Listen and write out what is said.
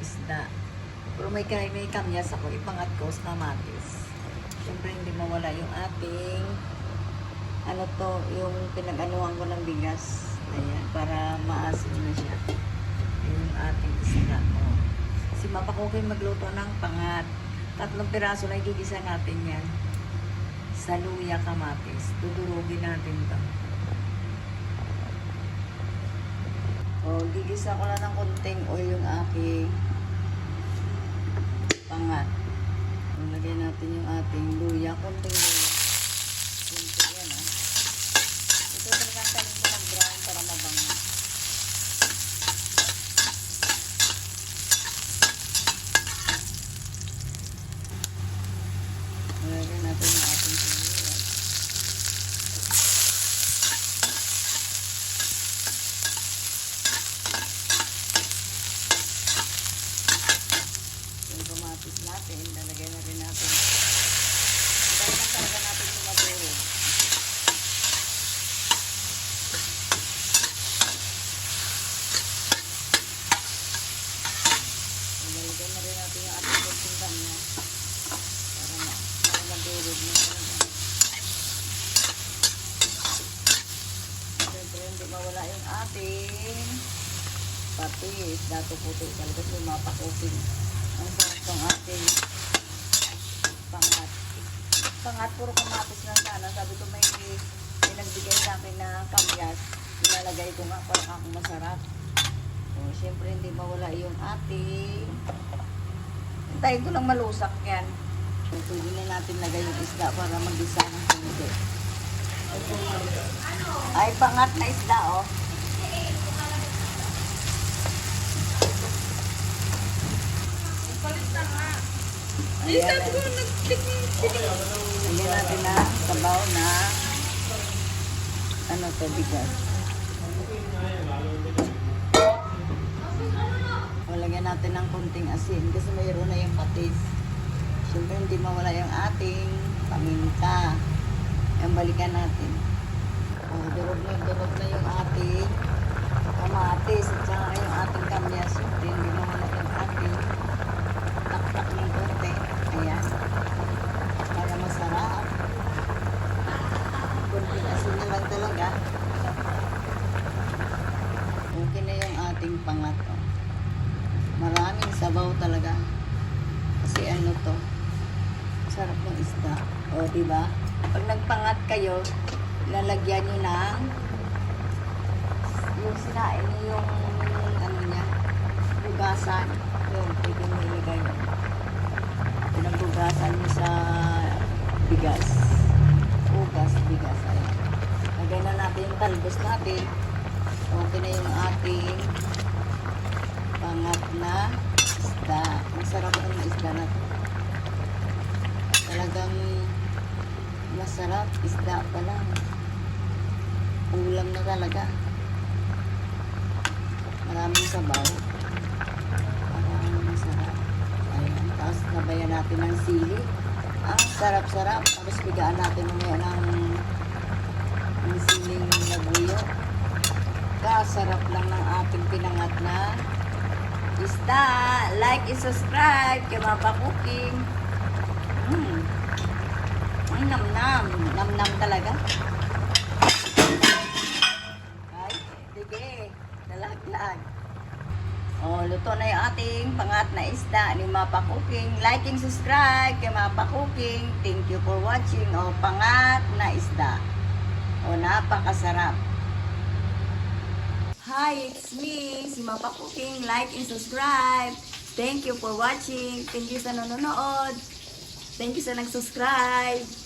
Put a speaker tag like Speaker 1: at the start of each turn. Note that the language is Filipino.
Speaker 1: isda. Pero may, may kamyas ako, ipangat ko sa kamatis. Siyempre hindi mawala yung ating ano to, yung pinag-anuhan ko ng bigas. Ayan, para maasin na siya. Yung ating isda. Oh. Si Mapakukin magluto ng pangat. Tatlong piraso na igigisa natin yan. Sa luya kamatis. Dudurugin natin to. O, gigisa ko lang ng konting oil yung aking pangat. Ilagay natin yung ating luya. Konting luya. Konting yan, ah. Ito talagang kanin ko ng brown para mabango. Ilagay natin yung ating sibuyas. Kamatis natin, lalagay na rin natin. Dahil na talaga natin sumaduro. Lalagay na rin natin yung ating konting kanya. Para ma para madurog na talaga. Siyempre, hindi mawala yung ating patis. Dato puti talaga sumapakusin. Ang sarap ng ating pangat. Pangat, puro kamatis lang sana. Sabi ko may, may sa akin na kamyas. Ilalagay ko nga para kakong masarap. O, syempre hindi mawala yung ating... Hintayin ko lang malusak yan. So, pwede na natin lagay yung isda para mag-isa ng hindi. Ay, pangat na isda, oh. Ayan, Lagyan natin na sabaw na ano to, bigas. O, lagyan natin ng konting asin kasi mayroon na yung patis. Siyempre hindi mawala yung ating paminta. Yung balikan natin. O, durog na durog na yung ating kamatis at saka yung ating kamyas. Hindi mawala yung ating taktak ng konti. Ayan. Para masarap. Kunting asin na lang talaga. Okay na yung ating pangat. oh. Maraming sabaw talaga. Kasi ano to, sarap ng isda. O, di ba? Pag nagpangat kayo, lalagyan nyo ng yung sinain nyo yung ano niya, bugasan. Yun, pwede mo ilagay yun. Pinagbugasan nyo sa bigas. Bugas, bigas. Ayan. Lagay na natin yung talbos natin. Okay na yung ating pangat na isda. Ang sarap ng isda na to. Talagang masarap isda pa lang. Ulam na talaga. Maraming sabaw. Parang masarap. Ayan. Tapos nabayan natin ng sili. Ang sarap-sarap. Tapos bigaan natin mamaya ng, ng siling labuyo. Kasarap lang ng ating pinangat na isda. Like and subscribe kay Mapa Cooking. Mm. Ay, nam-nam. Nam-nam talaga. Ay, sige. Dalaglag. Oh, luto na yung ating pangat na isda ni Mapa Cooking. Like and subscribe kay Mapa Cooking. Thank you for watching. Oh, pangat na isda. Oh, napakasarap. Hi, it's me, si Mapa Cooking. Like and subscribe. Thank you for watching. Thank you sa nanonood. Thank you sa nag-subscribe.